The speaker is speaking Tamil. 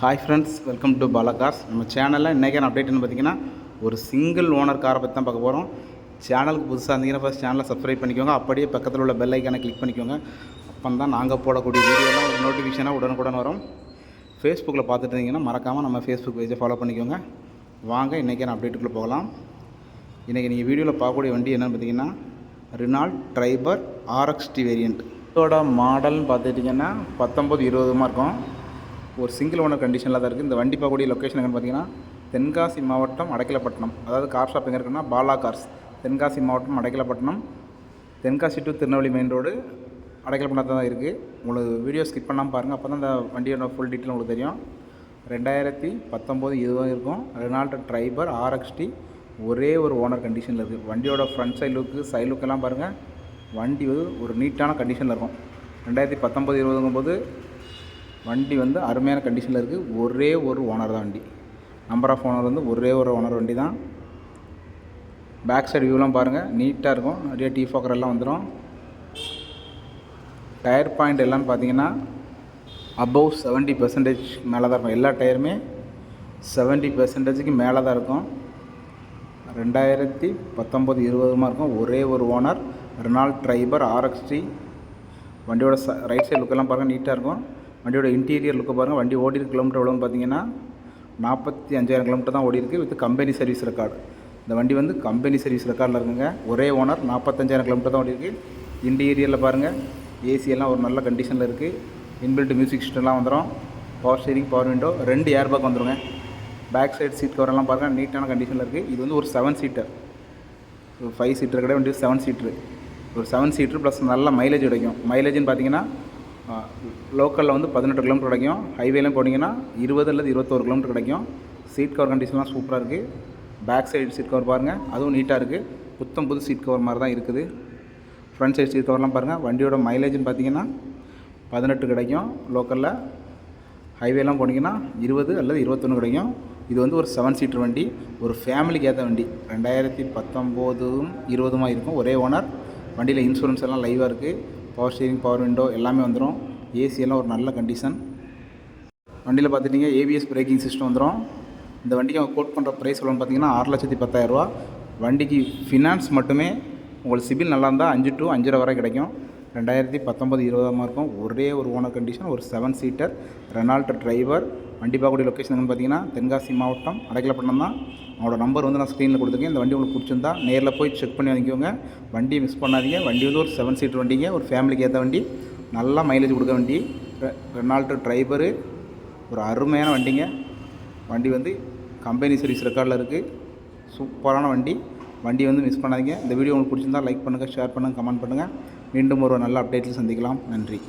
Hi friends welcome to Bala cars நம்ம சேனலில் இன்றைக்கான அப்டேட்னு பார்த்தீங்கன்னா ஒரு சிங்கிள் ஓனர் காரை பற்றி தான் பார்க்க போகிறோம் சேனலுக்கு புதுசாக இருந்தீங்கன்னா ஃபஸ்ட் சேனலை சப்ஸ்கிரைப் பண்ணிக்கோங்க. அப்படியே பக்கத்தில் உள்ள பெல் ஐக்கானை கிளிக் பண்ணிக்கோங்க. அப்போ தான் நாங்கள் போடக்கூடிய வீடியோலாம் ஒரு நோட்டிஃபிகேஷனாக உடனுக்குடன் வரும். ஃபேஸ்புக்கில் பார்த்துட்டு இருந்தீங்கன்னா மறக்காமல் நம்ம ஃபேஸ்புக் பேஜை ஃபாலோ பண்ணிக்கோங்க. வாங்க இன்றைக்கான அப்டேட்டுக்குள்ளே போகலாம். இன்றைக்கி நீங்கள் வீடியோவில் பார்க்கக்கூடிய வண்டி என்னென்னு பார்த்தீங்கன்னா ரினால்ட் ட்ரைபர் ஆர்எக்ஸ்டி வேரியண்ட் இதோட மாடல்னு பார்த்துட்டிங்கன்னா பத்தொம்பது இருபதுமாக இருக்கும் ஒரு சிங்கிள் ஓனர் கண்டிஷனில் தான் இருக்குது இந்த வண்டி பார்க்கக்கூடிய லொக்கேஷன் எங்கன்னு பார்த்தீங்கன்னா தென்காசி மாவட்டம் அடைக்கலப்பட்டினம். அதாவது கார் ஷாப் எங்கே இருக்குன்னா பாலா கார்ஸ் தென்காசி மாவட்டம் அடைக்கலப்பட்டினம். Tenkasi to Tirunelveli main road அடைக்கலப்பட்டினத்தில் தான் இருக்குது உங்களுக்கு வீடியோ ஸ்கிப் பண்ணாமல் பாருங்கள் அப்போ தான் இந்த வண்டியோட ஃபுல் டீட்டெயில் உங்களுக்கு தெரியும். ரெண்டாயிரத்தி பத்தொம்போது இதுவாக இருக்கும். ரெனால்ட் ட்ரைபர் ஆர்எக்ஸ்டி ஒரே ஒரு ஓனர் கண்டிஷனில் இருக்குது வண்டியோட ஃப்ரண்ட் சைட் லுக்கு சைட் லுக்கெல்லாம் பாருங்கள் வண்டி ஒரு நீட்டான கண்டிஷனில் இருக்கும். ரெண்டாயிரத்தி பத்தொம்போது இருபதுங்கும்போது வண்டி வந்து அருமையான கண்டிஷனில் இருக்குது ஒரே ஒரு ஓனர் தான் வண்டி. நம்பர் ஆஃப் ஓனர் வந்து ஒரே ஒரு ஓனர் வண்டி தான். பேக் சைடு வியூலாம் பாருங்கள் நீட்டாக இருக்கும். நிறைய டீ ஃபோக்கர் எல்லாம் வந்துடும் டயர் பாயிண்ட் எல்லாம் பார்த்தீங்கன்னா அபவ் செவன்ட்டி பெர்சன்டேஜ் மேலே தான் இருக்கும். எல்லா டயருமே செவன்ட்டி பெர்சன்டேஜுக்கு மேலே தான் இருக்கும். ரெண்டாயிரத்தி பத்தொம்போது இருபதுமா இருக்கும். ஒரே ஒரு ஓனர் ரெனால்ட் ட்ரைபர் ஆர்எக்ஸ்டி வண்டியோட ச ரைட் சைடு லுக்கெல்லாம் பாருங்கள் நீட்டாக இருக்கும். வண்டியோட இன்டீரியர் லுக்கை பாருங்கள் வண்டி ஓடிருக்கு கிலோமீட்டர் எவ்வளோன்னு பார்த்தீங்கன்னா நாற்பத்தி அஞ்சாயிரம் கிலோமீட்டர் தான் ஓடி இருக்குது வித் கம்பெனி சர்வீஸ் ரெக்கார்டு இந்த வண்டி வந்து கம்பெனி சர்வீஸ் ரெக்கார்டில் இருக்குங்க. ஒரே ஓனர் நாற்பத்தஞ்சாயிரம் கிலோமீட்டர் தான் ஓடி இருக்குது இன்டீரியரில் பாருங்கள் ஏசி எல்லாம் ஒரு நல்ல கண்டிஷனில் இருக்குது இன்பில்ட் மியூசிக் சிஸ்டம்லாம் வந்துடும் பவர் ஸ்டீரிங் பவர் விண்டோ ரெண்டு ஏர் பேக் வந்துருங்க பேக் சைடு சீட் கவரெல்லாம் பாருங்கள் நீட்டான கண்டிஷனில் இருக்குது இது வந்து ஒரு செவன் சீட்டர் ஒரு ஃபைவ் சீட்டர் கிடையாது வண்டி செவன் சீட்ரு ஒரு செவன் சீட்ரு ப்ளஸ் நல்ல மைலேஜ் கிடைக்கும். மைலேஜ்னு பார்த்தீங்கன்னா லோக்கலில் வந்து பதினெட்டு கிலோமீட்டர் கிடைக்கும். ஹைவேலையும் போனீங்கன்னா இருபது அல்லது இருபத்தோரு கிலோமீட்டர் கிடைக்கும். சீட் கவர் கண்டிஷன்லாம் சூப்பராக இருக்குது பேக் சைடு சீட் கவர் பாருங்கள் அதுவும் நீட்டாக இருக்குது புத்தம் புது சீட் கவர் மாதிரி தான் இருக்குது. ஃப்ரண்ட் சைடு சீட் கவர்லாம் பாருங்கள் வண்டியோட மைலேஜ்னு பார்த்தீங்கன்னா பதினெட்டு கிடைக்கும் லோக்கலில். ஹைவேலாம் போனீங்கன்னா இருபது அல்லது இருபத்தொன்று கிடைக்கும். இது வந்து ஒரு செவன் சீட்டர் வண்டி. ஒரு ஃபேமிலிக்கு ஏற்ற வண்டி. ரெண்டாயிரத்தி பத்தொம்போதும் இருபதுமாக இருக்கும். ஒரே ஓனர் வண்டியில் இன்சூரன்ஸ் எல்லாம் லைவாக இருக்குது பவர் ஸ்டீரிங் பவர் விண்டோ எல்லாமே வந்துடும் ஏசியெல்லாம் ஒரு நல்ல கண்டிஷன் வண்டியில் பார்த்துட்டிங்க ஏபிஎஸ் பிரேக்கிங் சிஸ்டம் வந்துடும் இந்த வண்டிக்கு அவங்க கோட் பண்ணுற ப்ரைஸ் எவ்வளோன்னு பார்த்தீங்கன்னா ஆறு லட்சத்தி பத்தாயிரரூவா வண்டிக்கு ஃபினான்ஸ் மட்டுமே உங்களுக்கு சிபில் நல்லா இருந்தால் அஞ்சு டு அஞ்சரை வரை கிடைக்கும். ரெண்டாயிரத்தி பத்தொம்பது இருபதாம் இருக்கும் ஒரே ஒரு ஓனர் கண்டிஷன் ஒரு செவன் சீட்டர் ரெனால்ட் டிரைவர் வண்டிப்பாக்குடி லொக்கேஷன் எங்கன்னு பார்த்தீங்கன்னா தென்காசி மாவட்டம் அடைக்கலப்பட்டினம் தான். அவனோட நம்பர் வந்து நான் ஸ்க்ரீனில் கொடுத்துருக்கேன். இந்த வண்டி உங்களுக்கு பிடிச்சிருந்தா நேரில் போய் செக் பண்ணி வாங்கிக்கோங்க. வண்டியை மிஸ் பண்ணாதீங்க. வண்டி வந்து ஒரு செவன் சீட்டர் வண்டிங்க. ஒரு ஃபேமிலிக்கு ஏற்ற வண்டி. நல்லா மைலேஜ் கொடுக்க வண்டி. ரெனால்ட்டு ரெனால்ட் டிரைவரு ஒரு அருமையான வண்டிங்க. வண்டி வந்து கம்பெனி சர்வீஸ் ரெக்கார்டில் இருக்குது சூப்பரான வண்டி. வண்டி வந்து மிஸ் பண்ணாதீங்க. இந்த வீடியோ உங்களுக்கு பிடிச்சிருந்தா லைக் பண்ணுங்கள் ஷேர் பண்ணுங்கள் கமெண்ட் பண்ணுங்கள் மீண்டும் ஒரு நல்ல அப்டேட்டில் சந்திக்கலாம். நன்றி.